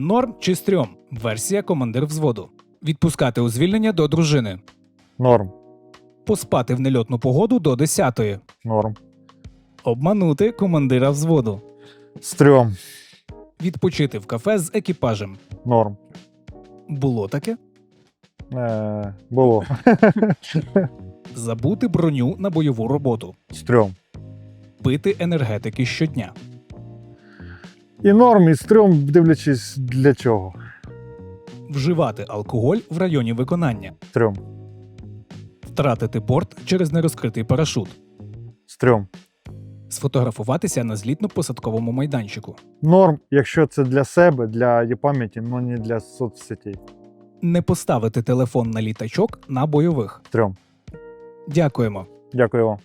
Норм чи стрьом. Версія командир взводу. Відпускати у звільнення до дружини. Норм. Поспати в нельотну погоду до 10-ї. Норм. Обманути командира взводу. Стрьом. Відпочити в кафе з екіпажем. Норм. Було таке. Е, було. Забути броню на бойову роботу. Стрьом. Пити енергетики щодня. І норм, і стрьом, дивлячись для чого. Вживати алкоголь в районі виконання. Стрьом. Втратити борт через нерозкритий парашут. Стрьом. Сфотографуватися на злітно-посадковому майданчику. Норм, якщо це для себе, для її пам'яті, але не для соцсетей. Не поставити телефон на літачок на бойових. Стрьом. Дякуємо. Дякую вам.